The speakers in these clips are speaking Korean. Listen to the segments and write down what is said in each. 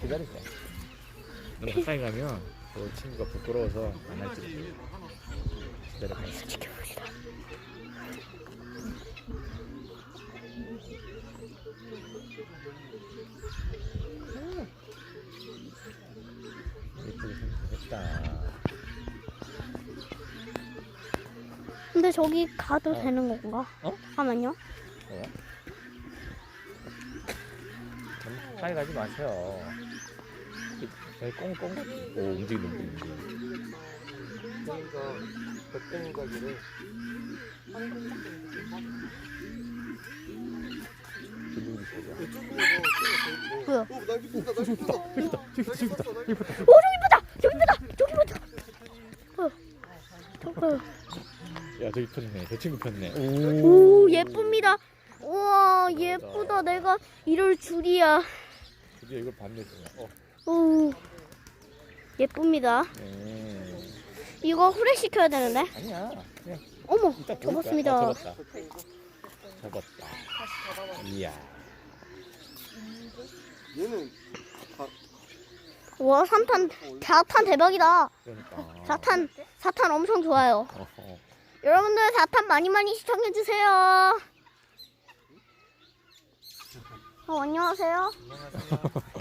기다리자. 너무 가까이 가면 그 친구가 부끄러워서 안 할지 모르겠어. 기다려 봐. 지켜봅시다. 예쁘게 생겼다. 근데 저기 가도 어. 되는 건가? 어? 잠깐만요. 뭐야? 가까이 가지 마세요. 여기 꽁꽁 오 움직인다 움직인다. 그러니까 백동 가기를. 뭐야? 어, 나. 여기 있다 여기 있다 여기 있다 여기 있다. 오 저기 보다! 저기 보다! 저기 보다! 뭐야? 저거 야 저기 폈네. 저 친구 폈네. 오 예쁩니다. 우와 예쁘다. 내가 이럴 줄이야. 드디어 이걸 봤네. 어. 오 예쁩니다. 네. 이거 후레 시켜야 되는데. 아니야. 그냥 어머 이따 접었습니다. 어, 접었다. 접었다. 이야. 얘는 와 삼탄 사탄 대박이다. 그러니까. 사탄 사탄 엄청 좋아요. 어허. 여러분들 사탄 많이 많이 시청해 주세요. 어, 안녕하세요.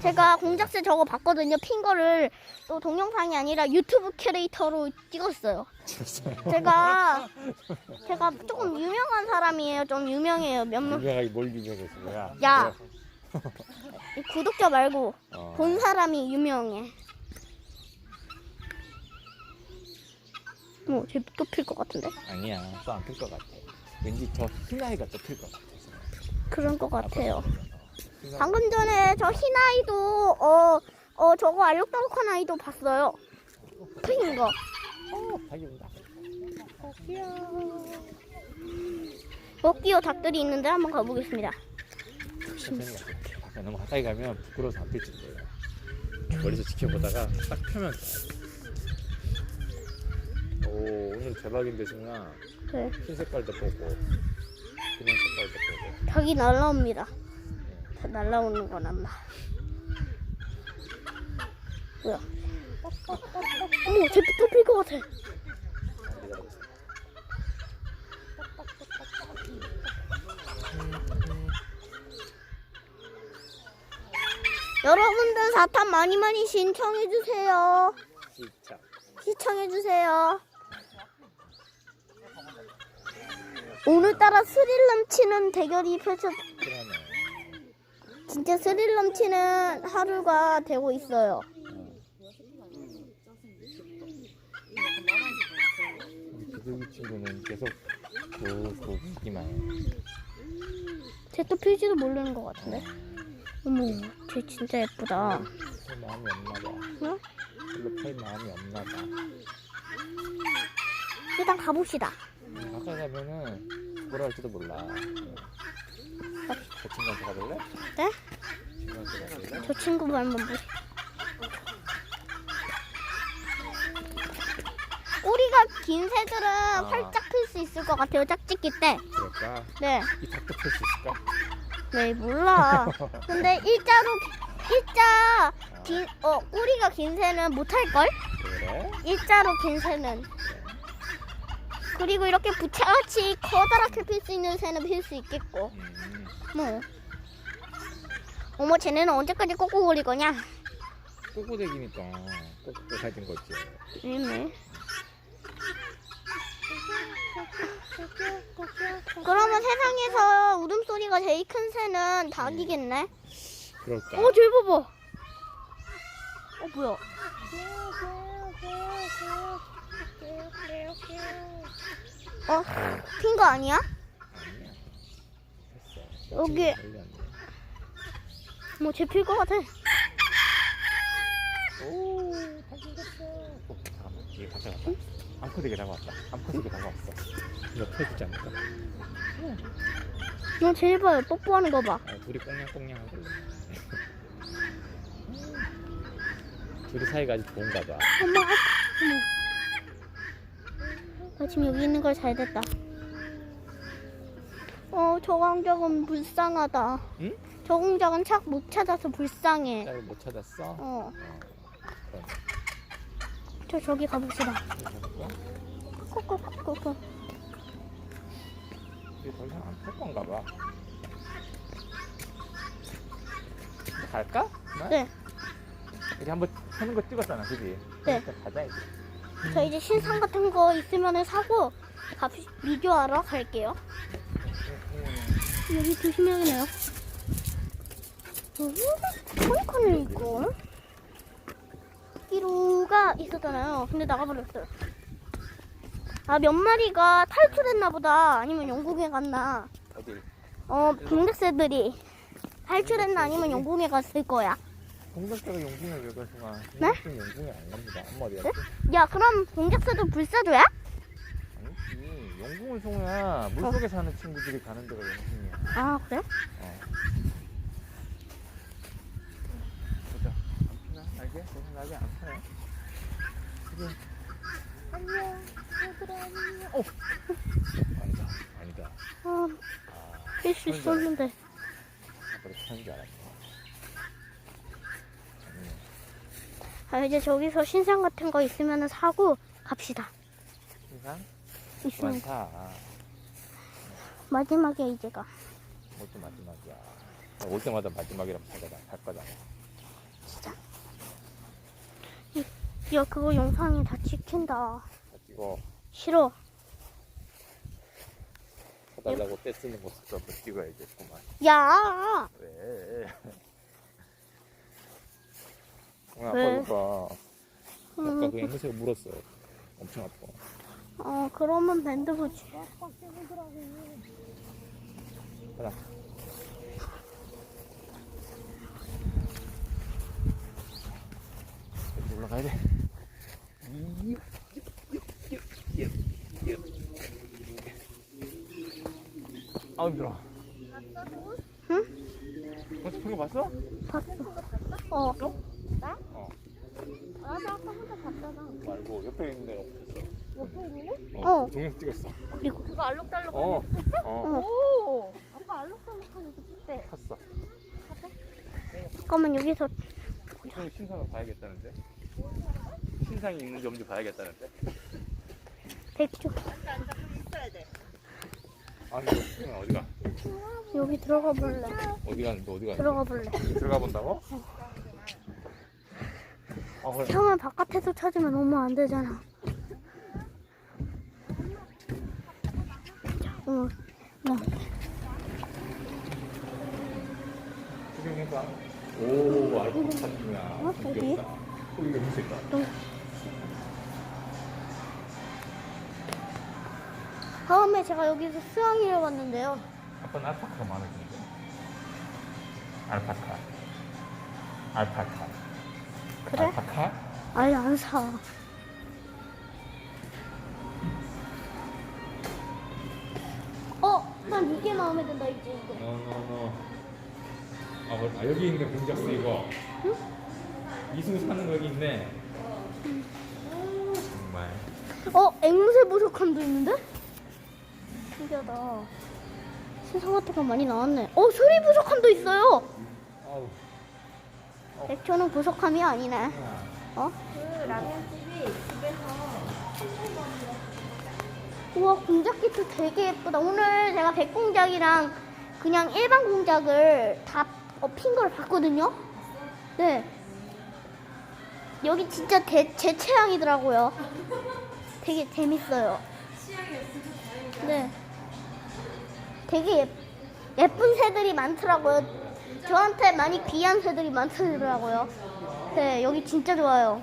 제가 공작새 저거 봤거든요. 핀 거를 또 동영상이 아니라 유튜브 캐레이터로 찍었어요. 제가 제가 조금 유명한 사람이에요. 좀 유명해요. 몇몇 유명하게 뭘 유명해서 뭐야? 야. 이 구독자 말고 어. 본 사람이 유명해. 뭐, 쟤또필것 같은데? 아니야. 또 안 필 것 같아. 왠지 저 흰아이가 또 필 것 같아. 그런 것 같아요. 방금 전에 저 흰아이도, 어, 어, 저거 알록달록한 아이도 봤어요. 핀 거. 어, 자기 온다. 먹기요 닭들이 있는데 한번 가보겠습니다. 천천히 가. 아까 너무 가까이 가면 부끄러워서 안 필지 거예요. 멀리서 지켜보다가 딱 펴면 돼. 오, 오늘 대박인데 승아. 네. 흰 색깔도 보고, 그냥 색깔도 보고. 닭이 날라옵니다. 다 날라오는 건 안 나. 뭐야? 어머, 쟤또필것 같아. 안 기다려보세요. 여러분들 사탄 많이 많이 신청해주세요. 시작. 시청해주세요. 오늘따라 스릴 넘치는 대결이 펼쳐. 진짜 스릴 넘치는 하루가 되고 있어요. 비둘기 친구는 계속 그, 그 웃기만 해. 쟤 또 필지도 모르는 것 같은데? 어머, 쟤 진짜 예쁘다. 별 마음이 없나 봐. 응? 별로 팔 마음이 없나 봐. 일단 가봅시다. 가까이 가면은 뭐라 할지도 몰라. 응. 저 친구한테 가볼래? 네? 친구한테 가볼래? 저 친구 말만 보세 꼬리가 긴 새들은 활짝 필수 있을 것 같아요. 짝짓기 때. 그럴까? 네. 이 닭도 풀수 있을까? 네, 몰라. 근데 일자로, 일자, 긴, 어, 꼬리가 긴 새는 못할 걸? 그래? 일자로 긴 새는. 그리고 이렇게 부채같이 커다랗게 필 수 있는 새는 필 수 있겠고. 음, 뭐. 어머, 쟤네는 언제까지 꼬꼬거릴 거냐? 꼬꼬대기니까 꼬꼬 살진 거지. 네. 그러면 세상에서 울음소리가 제일 큰 새는 닭이겠네? 그럴까? 어, 저 봐봐. 어, 뭐야? 어, 핀거 아니야? 여기. 뭐, 쟤필 거 같아. 오, 다 생겼어. 어, 잠깐만. 이게 가져갔다. 다가왔다. 암컷 되게 다가왔어. 이거 펴주지 않을까? 너 제발 뽀뽀하는 거 봐. 아, 둘이 꽁냥꽁냥 하길래. 둘이 사이가 아주 좋은가 봐. 엄마, 아, 어머. 나 지금 여기 있는 걸 잘 됐다. 어, 저 광경은 불쌍하다. 응? 저 공작은 착 못 찾아서 불쌍해. 짤을 못 찾았어? 어, 어. 그럼 저 저기 가봅시다. 이거 꾹꾹꾹꾹. 이게 더 이상 안탈 건가 봐. 갈까? 네, 우리 한번 하는 거 찍었잖아, 그지? 네. 일단 가자 이제. 저 이제 신상 같은 거 있으면 사고 값 비교하러 갈게요. 여기 조심해야겠네요. 포니콘을 있고 끼로가 있었잖아요. 근데 나가버렸어요. 아 몇 마리가 탈출했나 보다. 아니면 영국에 갔나. 어디? 어 공작새들이 탈출했나 아니면 영국에 갔을 거야. 공작자가 용궁에 왜 가서가? 네? 용궁에 안 갑니다. 엄마 어디 갔지? 야 그럼 공작새도 불사조야? 아니지. 용궁을 송어야 물속에 사는 친구들이 가는 데가 용궁이야. 아 그래? 어. 보자. 안 피나? 날개? 내 생각에 안 피네. 그래. 안녕. 얘들아 안녕. 어. 아니다. 아니다. 아 아. 뺄수 있었는데. 아빠를 타는 줄 알았어. 아니네. 아 이제 저기서 신상 같은 거 있으면 사고 갑시다. 신상? 있으면 타. 마지막에 이제가. 뭘또 마지막이야. 올 때마다 마지막이라고 생각을 할 거잖아. 야 그거 영상에 다 찍힌다. 다 찍어. 싫어. 사달라고 떼 쓰는 모습도 한번 찍어야겠구만. 야. 왜? 오늘 왜? 아빠 봐. 아까 음, 그 앵무새가 물었어. 엄청 아파. 어 그러면 밴드 보지. 하나. 여기 올라가야 돼. 이- 아 힘들어. 응? 벌써 본거 봤어? 봤어. 어. 어. 나도 아까 혼자 봤잖아. 말고 옆에 있는 데가 없었어. 옆에 있는 애? 어. 어. 동영 찍었어. 그리고 그거 알록달록. 어. 어. 오. 아까 알록달록하는 거 찍대. 탔어. 잠깐만 여기서 이쪽에 신상을 봐야겠다는데. 신상이 있는지 없는지 봐야겠다는데. 백조 아니 이거 신상 어디가? 여기 들어가 볼래. 어디 가는데 어디 가는데? 들어가 볼래. 들어가 본다고? 아 그래. 형은 바깥에서 찾으면 너무 안 되잖아. 어. 나 구경해봐. 오 알고 찾구나. 어, 어디? 어 무슨 있다. 다음에 제가 여기서 수영이를 봤는데요. 아빠는 알파카가 많아지는데. 알파카. 알파카. 그래? 알파카? 아예 안 사. 어, 난 이게 마음에 든다 이제 이거. 노노노. 아, 뭐, 아 여기 있네 공작스 이거. 이승우 사는 거 여기 있네. 정말. 어, 앵무새 보석함도 있는데? 신기하다. 신상 같은 거 많이 나왔네. 어, 소리 보석함도 있어요. 아우. 백조는 보석함이 아니네. 어? 그 라면집이 집에서 우와 공작기도 되게 예쁘다. 오늘 제가 백공작이랑 그냥 일반 공작을 다 어, 핀걸 봤거든요. 네. 여기 진짜 대, 제 취향이더라고요. 되게 재밌어요. 네. 되게 예, 예쁜 새들이 많더라고요. 저한테 많이 귀한 새들이 많더라고요. 네, 여기 진짜 좋아요.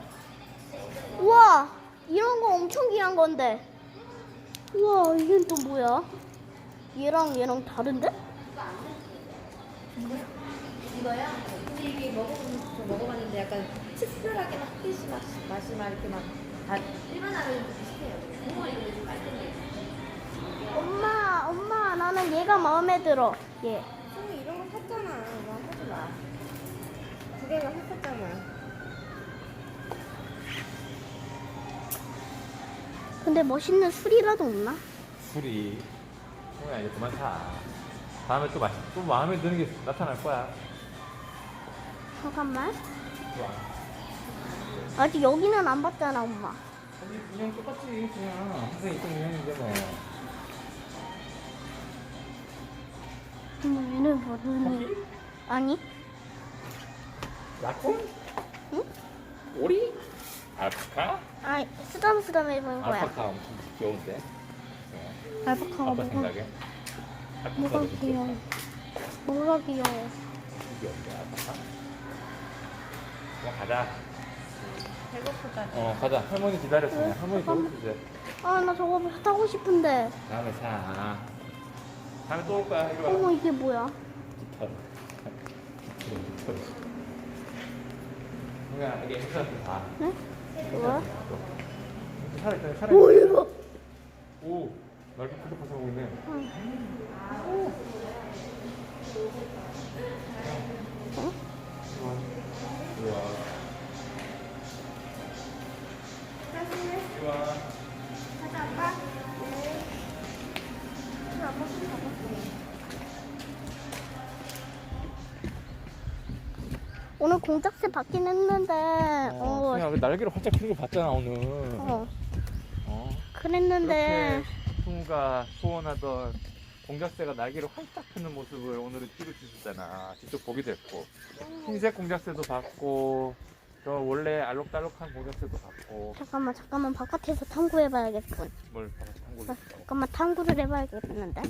우와, 이런 거 엄청 귀한 건데. 우와 이건 또 뭐야? 얘랑 얘랑 다른데? 이거야. 근데 이게 먹어보면 저 먹어봤는데 약간 씁쓸하게 막 피시 맛 맛이 막 이렇게 막다 일반 라면 비슷해요. 국물 이거 좀 깔끔해. 엄마 엄마 나는 얘가 마음에 들어 얘 승우 이런 거 샀잖아. 뭐 하지 마. 두 개가 샀었잖아. 근데 멋있는 술이라도 없나? 술이. 형아 이제 그만 사. 다음에 또, 마, 또 마음에 드는 게 나타날 거야. 잠깐만. 좋아. 아직 여기는 안 봤잖아, 엄마. 아니, 그냥 똑같지, 그냥. 항상 있던 인형인데 뭐. 엄마, 얘는 뭐니? 아니, 라쿤? 응? 오리? 알파카? 아니, 쓰담쓰담해 보인 거야. 알파카 엄청 귀여운데. 알파카가 아빠 뭐가, 생각에. 뭐가 알파카도 귀여워. 뭐가 귀여워. 귀여운데, 알파카? 그냥 가자. 배고프다. 어, 가자. 할머니 기다렸어. 왜? 할머니 잠깐만. 배고프지? 아, 나 저거 타고 싶은데. 다음에 사. 다음에 또 올 거야. 이리 와. 어머, 이게 뭐야? 깃털. 깃털. 형아, 이게 봐. 네? 살아 있다, 오. 이거. 오, 넓게 푸석푸석 하고 있네. 응. 어? 이리 와. 이리 오늘 공작새 받긴 했는데, 어, 어, 그냥 날개를 활짝 펴는 거 봤잖아, 오늘. 어, 어. 그랬는데, 그렇게 풍우가 소원하던 공작새가 날개를 활짝 펴는 모습을 오늘은 찍어주셨잖아. 직접 보게 됐고. 흰색 공작새도 봤고, 저 원래 알록달록한 공작새도 봤고, 잠깐만, 잠깐만, 바깥에서 탐구해봐야겠군. 뭘 참고를 했어. 잠깐만, 탐구를 해봐야겠는데.